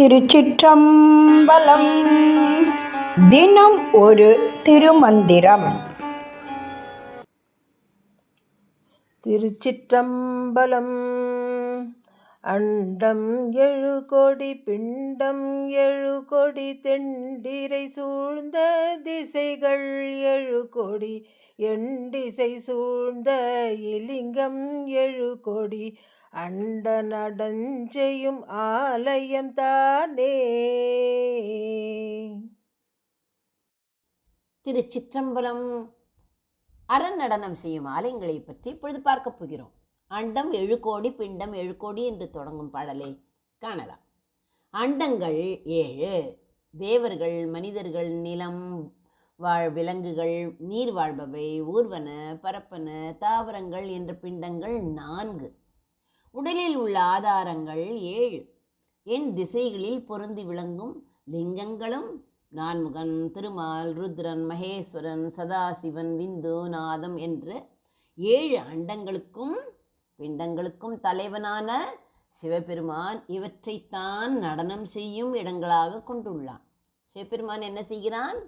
திருச்சிற்றம்பலம். தினம் ஒரு திருமந்திரம். திருச்சிற்றம்பலம். அண்டம் எழு கொடி பிண்டம் எழு கொடி தெண்டிரை சூழ்ந்த திசைகள் எழு கொடி எண்டிசை சூழ்ந்த இலிங்கம் எழு கொடி அண்ட நடஞ்செய்யும் ஆலயம் தானே. திருச்சிற்றம்பலம் அறநடனம் செய்யும் ஆலயங்களை பற்றி இப்பொழுது பார்க்கப் போகிறோம். அண்டம் எழுகோடி பிண்டம் எழுகோடி என்று தொடங்கும் பாடலை காணலாம். அண்டங்கள் ஏழு தேவர்கள் மனிதர்கள் நிலம் வாழ் விலங்குகள் நீர் வாழ்பவை ஊர்வன பரப்பன தாவரங்கள் என்ற பிண்டங்கள் நான்கு. உடலில் உள்ள ஆதாரங்கள் ஏழு. என் திசைகளில் பொருந்தி விளங்கும் லிங்கங்களும் நான்முகன் திருமால் ருத்ரன் மகேஸ்வரன் சதாசிவன் விந்து நாதம் என்ற ஏழு அண்டங்களுக்கும் பிண்டங்களுக்கும் தலைவனான சிவபெருமான் இவற்றைத்தான் நடனம் செய்யும் இடங்களாக கொண்டுள்ளான். சிவபெருமான் என்ன செய்கிறான்?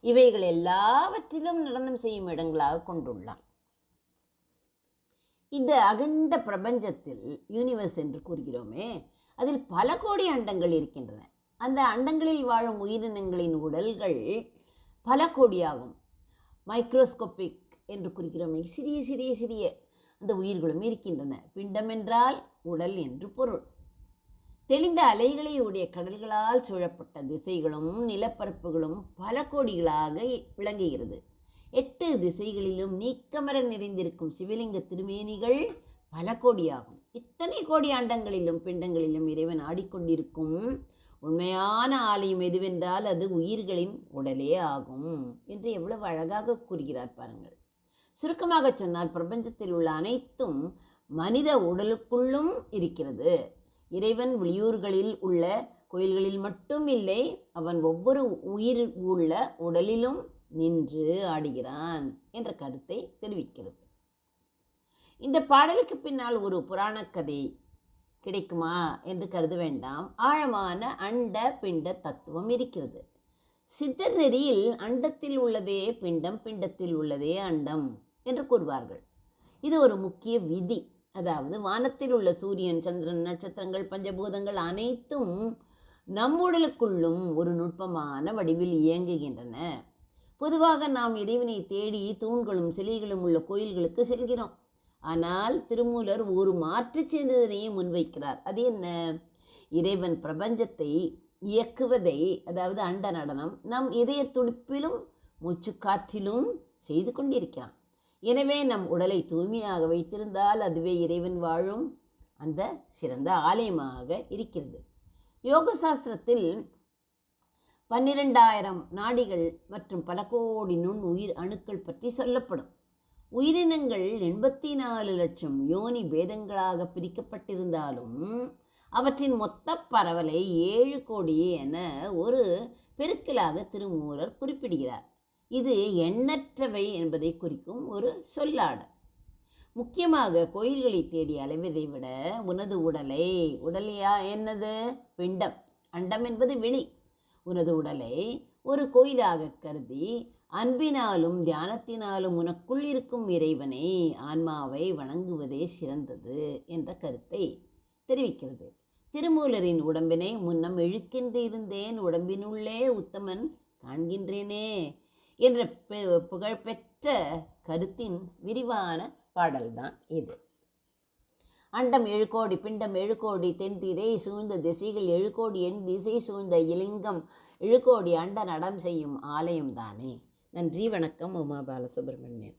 இவைகள் எல்லாவற்றிலும் நடனம் செய்யும் இடங்களாக கொண்டுள்ளான். இந்த அகண்ட பிரபஞ்சத்தில் யூனிவர்ஸ் என்று கூறுகிறோமே அதில் பல கோடி அண்டங்கள் இருக்கின்றன. அந்த அண்டங்களில் வாழும் உயிரினங்களின் உடல்கள் பல கோடியாகும். மைக்ரோஸ்கோபிக் என்று குறிக்கிறோமே சிறிய சிறிய சிறிய அந்த உயிர்களும் இருக்கின்றன. பிண்டம் என்றால் உடல் என்று பொருள். தெளிந்த அலைகளை உடைய கடல்களால் சூழப்பட்ட திசைகளும் நிலப்பரப்புகளும் பல கோடிகளாக விளங்குகிறது. எட்டு திசைகளிலும் நீக்கமர நிறைந்திருக்கும் சிவலிங்க திருமேனிகள் பல கோடியாகும். இத்தனை கோடி ஆண்டங்களிலும் பிண்டங்களிலும் இறைவன் ஆடிக்கொண்டிருக்கும் உண்மையான ஆலயம் எதுவென்றால் அது உயிர்களின் உடலே ஆகும் என்று எவ்வளவு அழகாக கூறுகிறார் பாருங்கள். சுருக்கமாக சொன்னால் பிரபஞ்சத்தில் உள்ள அனைத்தும் மனித உடலுக்குள்ளும் இருக்கிறது. இறைவன் வெளியூர்களில் உள்ள கோயில்களில் மட்டும் இல்லை அவன் ஒவ்வொரு உயிர் உள்ள உடலிலும் நின்று ஆடுகிறான் என்ற கருத்தை தெரிவிக்கிறது. இந்த பாடலுக்கு பின்னால் ஒரு புராணக் கதை கிடைக்குமா என்று கருத வேண்டாம். ஆழமான அண்ட பிண்ட தத்துவம் இருக்கிறது. சித்தர் நெறியில் அண்டத்தில் உள்ளதே பிண்டம் பிண்டத்தில் உள்ளதே அண்டம். என்று கூறுவார்கள். இது ஒரு முக்கிய விதி. அதாவது வானத்தில் உள்ள சூரியன் சந்திரன் நட்சத்திரங்கள் பஞ்சபூதங்கள் அனைத்தும் நம் உடலுக்குள்ளும் ஒரு நுட்பமான வடிவில் இயங்குகின்றன. பொதுவாக நாம் இறைவனை தேடி தூண்களும் சிலைகளும் உள்ள கோயில்களுக்கு செல்கிறோம். ஆனால் திருமூலர் ஒரு மாற்று சிந்தனையை முன்வைக்கிறார். அது என்ன? இறைவன் பிரபஞ்சத்தை இயக்குவதை அதாவது அண்ட நடனம் நம் இதய துடிப்பிலும் மூச்சுக்காற்றிலும் செய்து கொண்டிருக்கிறான். எனவே நம் உடலை தூய்மையாக வைத்திருந்தால் அதுவே இறைவன் வாழும் அந்த சிறந்த ஆலயமாக இருக்கிறது. யோக சாஸ்திரத்தில் பன்னிரெண்டாயிரம் நாடிகள் மற்றும் பல கோடி நுண் உயிர் அணுக்கள் பற்றி சொல்லப்படும். உயிரினங்கள் எண்பத்தி நாலு லட்சம் யோனி பேதங்களாக பிரிக்கப்பட்டிருந்தாலும் அவற்றின் மொத்த பரவலை ஏழு கோடி என ஒரு பெருக்கலாக திருமூலர் குறிப்பிடுகிறார். இது எண்ணற்றவை என்பதை குறிக்கும் ஒரு சொல்லாடல் முக்கியமாக கோயில்களை தேடி அலைவதை விட உனது உடலை உடலையா என்னது? பிண்டம். அண்டம் என்பது வெளி உனது உடலை ஒரு கோயிலாக கருதி அன்பினாலும் தியானத்தினாலும் உனக்குள் இருக்கும் இறைவனை ஆன்மாவை வணங்குவதே சிறந்தது என்ற கருத்தை தெரிவிக்கிறது. திருமூலரின் உடம்பினை முன்னம் இழுக்கின்று இருந்தேன் உடம்பினுள்ளே உத்தமன் காண்கின்றேனே என்ற புகழ்பெற்ற கருத்தின் விரிவான பாடல்தான் இது. அண்டம் எழுகோடி பிண்டம் எழுகோடி தென் திரை சூழ்ந்த திசைகள் எழுகோடி என் திசை சூழ்ந்த இலிங்கம் எழுகோடி அண்ட நடம் செய்யும் ஆலயம் தானே. நன்றி வணக்கம் உமா பாலசுப்ரமணியன்.